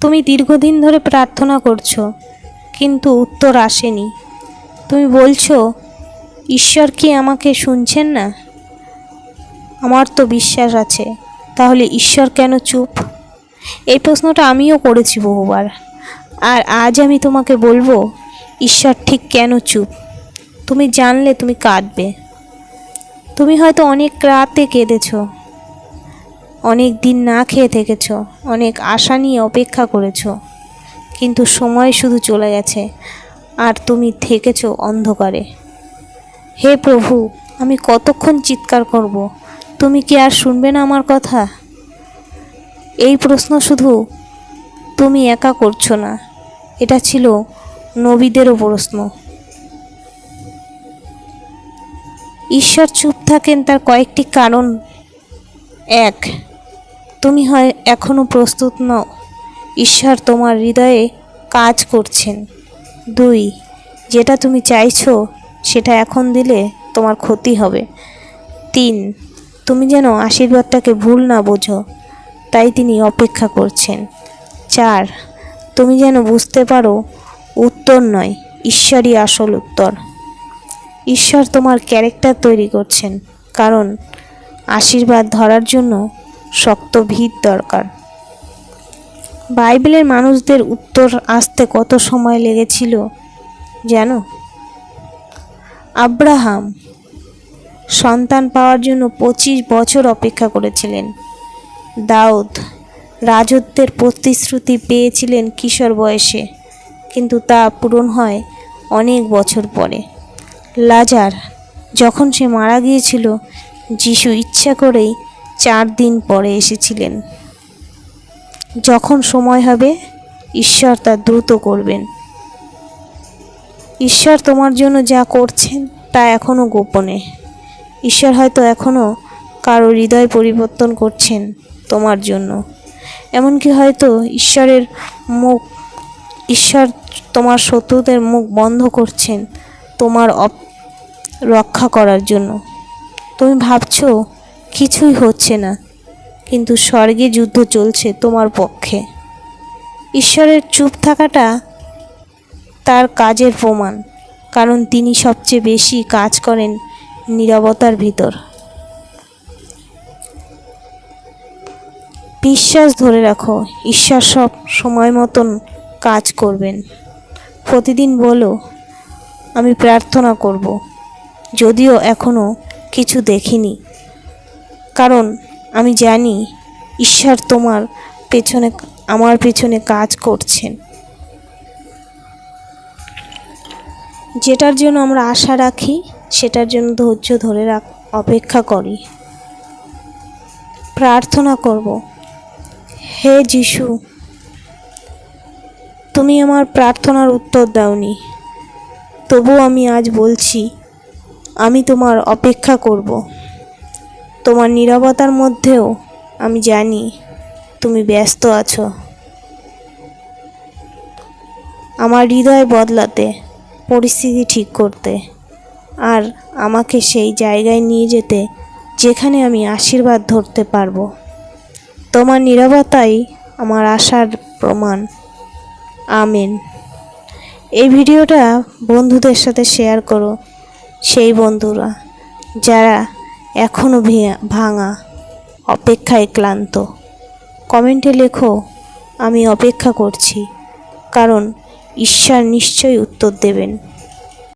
তুমি দীর্ঘদিন ধরে প্রার্থনা করছ, কিন্তু উত্তর আসেনি। তুমি বলছো, ঈশ্বর কি আমাকে শুনছেন না? আমার তো বিশ্বাস আছে, তাহলে ঈশ্বর কেন চুপ? এই প্রশ্নটা আমিও করেছি বহুবার, আর আজ আমি তোমাকে বলব, ঈশ্বর ঠিক কেন চুপ? তুমি জানলে তুমি কাঁদবে। তুমি হয়তো অনেক রাতে কেঁদেছো অনেক দিন না খেয়ে থেকেছ, অনেক আশা নিয়ে অপেক্ষা করেছ। কিন্তু সময় শুধু চলে গেছে, আর তুমি থেকেছ অন্ধকারে। হে প্রভু, আমি কতক্ষণ চিৎকার করব? তুমি কি আর শুনবে না আমার কথা? এই প্রশ্ন শুধু তুমি একা করছ না, এটা ছিল নবীদেরও প্রশ্ন। ঈশ্বর চুপ থাকেন তার কয়েকটি কারণ এক। তুমি হয় এখনও প্রস্তুত নও। ঈশ্বর তোমার হৃদয়ে কাজ করছেন। দুই, যেটা তুমি চাইছো সেটা এখন দিলে তোমার ক্ষতি হবে। তিন, তুমি যেন আশীর্বাদটাকে ভুল না বোঝো, তাই তিনি অপেক্ষা করছেন। চার, তুমি যেন বুঝতে পারো উত্তর নয়, ঈশ্বরই আসল উত্তর। ঈশ্বর তোমার ক্যারেক্টার তৈরি করছেন, কারণ আশীর্বাদ ধরার জন্য শক্ত ভিত দরকার। বাইবেলের মানুষদের উত্তর আসতে কত সময় লেগেছিল জানো? আব্রাহাম সন্তান পাওয়ার জন্য পঁচিশ বছর অপেক্ষা করেছিলেন। দাউদ রাজত্বের প্রতিশ্রুতি পেয়েছিলেন কিশোর বয়সে, কিন্তু তা পূরণ হয় অনেক বছর পরে। লাজার যখন সে মারা গিয়েছিল যিশু ইচ্ছা করেই চার দিন পরে এসেছিলেন। যখন সময় হবে, ঈশ্বর তা দ্রুত করবেন। ঈশ্বর তোমার জন্য যা করছেন, তা এখনও গোপনে। ঈশ্বর হয়তো এখনও কারও হৃদয় পরিবর্তন করছেন তোমার জন্য। এমনকি হয়তো ঈশ্বরের মুখ, ঈশ্বর তোমার শত্রুদের মুখ বন্ধ করছেন তোমার রক্ষা করার জন্য। তুমি ভাবছ, কিছুই হচ্ছে না। কিন্তু স্বর্গে যুদ্ধ চলছে তোমার পক্ষে। ঈশ্বরের চুপ থাকাটা তার কাজের প্রমাণ, কারণ তিনি সবচেয়ে বেশি কাজ করেন নীরবতার ভিতর। বিশ্বাস ধরে রাখো, ঈশ্বর সব সময় মতন কাজ করবেন। প্রতিদিন বলো, আমি প্রার্থনা করব, যদিও এখনও কিছু দেখিনি। কারণ আমি জানি ঈশ্বর তোমার পেছনে, আমার পেছনে কাজ করছেন। যেটার জন্য আমরা আশা রাখি, সেটার জন্য ধৈর্য ধরে রাখ, অপেক্ষা করি। প্রার্থনা করব, হে যিশু, তুমি আমার প্রার্থনার উত্তর দাওনি। তবু আমি আজ বলছি আমি তোমার অপেক্ষা করব। তোমার নীরবতার মধ্যেও আমি জানি তুমি ব্যস্ত আছো। আমার হৃদয় বদলাতে, পরিস্থিতি ঠিক করতে, আর আমাকে সেই জায়গায় নিয়ে যেতে, যেখানে আমি আশীর্বাদ ধরতে পারব। তোমার নীরবতাই আমার আশার প্রমাণ। আমেন। এই ভিডিওটা বন্ধুদের সাথে শেয়ার করো। সেই বন্ধুরা যারা এখনও ভাঙা, অপেক্ষায় ক্লান্ত। কমেন্টে লেখো, আমি অপেক্ষা করছি, কারণ ঈশ্বর নিশ্চয়ই উত্তর দেবেন।